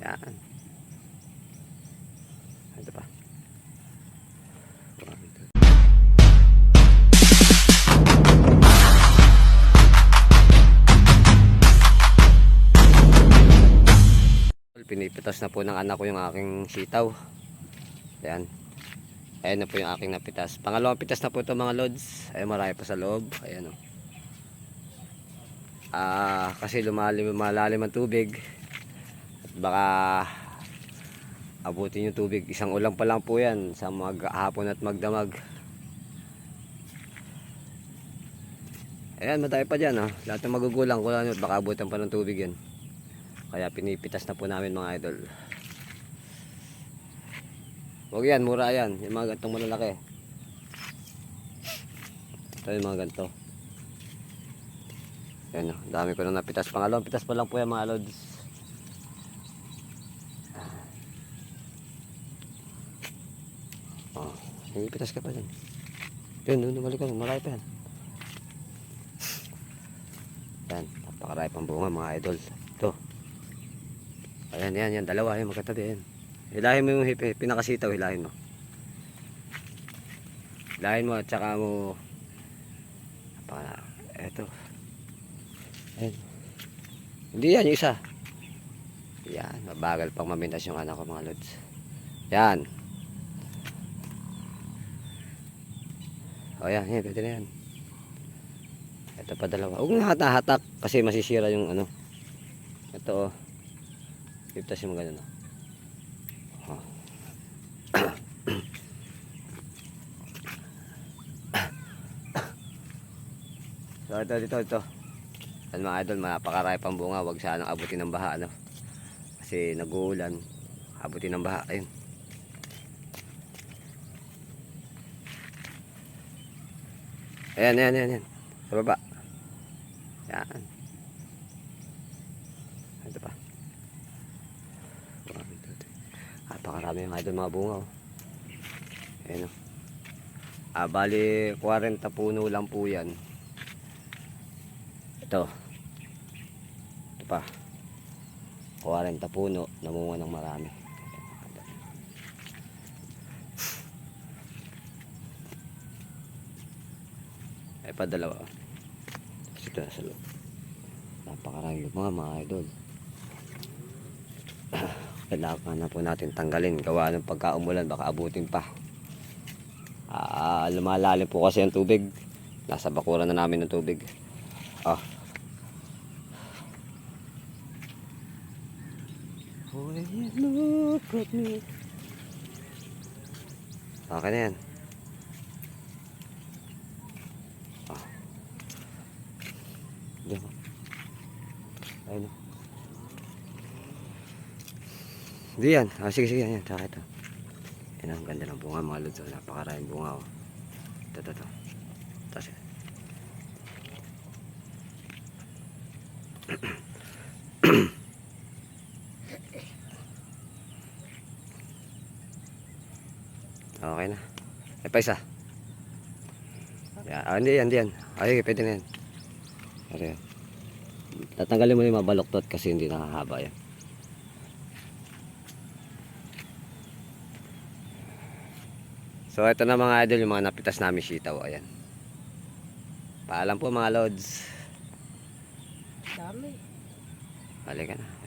Yan. Ito pa. Pinipitas na po ng anak ko yung aking sitaw. Ayan. Ayan na po yung aking napitas. Pangalawang pitas na po ito mga lods. Ayan marami pa sa loob. Ayan o. Ah, kasi lumalim, malalim ang tubig. At baka abutin yung tubig. Isang ulang pa lang po yan sa maghapon at magdamag. Ayan, madami pa dyan. Oh. Lahat ng magugulang ko lang baka abutan pa ng tubig yan. Kaya pinipitas na po namin mga idol. Huwag yan, mura yan. Yung mga gantong malalaki. Ito yung mga ganito. Yan o, dami ko nang napitas. Pangalawang pitas pa lang po yan mga lods. Oh, pitas ka pa dyan. Yun, yun, balik ka. Marami pa yan. Yan, napakarami pang bunga mga idol. Ito. Ayan, yan, yan. Dalawa yan, magkatabi yan. Hilahin mo yung pinakasitaw, hilahin mo. Hilahin mo at saka mo napaka, eto. Ayan. Hindi yan, yung isa. Yan, mabagal pang mamintas yung anak ko mga lods. Yan. O yan, yan, pwede na yan. Ito pa dalawa. Huwag na hatak kasi masisira yung ano. Ito oh. Piptas yung ganun. Oh. Oh. so ito dito ito. Ano mga idol, napakarami pang bunga. Huwag sanang abutin ng baha. Ano? Kasi nag-uulan. Abutin ng baha. Ayun. Ayan, ayan, ayan, ayan. Sa baba. Yan. Ito pa. Napakarami yung idol mga bunga. Oh. Ayan o. Ah, bali 40 puno lang po yan. Ito. Ito pa. 40 puno. Namunga ng marami. Ay pa dalawa. Tapos ito nasa loob. Napakarami mga mga idol. Kailangan na po natin tanggalin. Gawa ng pagkaumulan baka abutin pa. Ah, lumalalim po kasi ang tubig. Nasa bakuran na namin ng tubig. Ah. Oh, look at me. Okay na yan. Ah. Diyan. Ayun. oh. Hindi yan. Ah, sige, sige. Yan. Tsaka ito. Yan ang ganda ng bunga mga lods. oh. Napakaraming bunga. Oh. Ito, ito, ito. Tapos yan. Okay na. Ay, pa isa. Yan. Ah, hindi yan, hindi yan. Ay, pwede na yan. Yan. Tatanggalin mo yung mga baloktot kasi hindi nakahaba yan. So ito na mga idol yung mga napitas namin sitaw. Ayan. Paalam po mga lods. Dami. Balik ka na.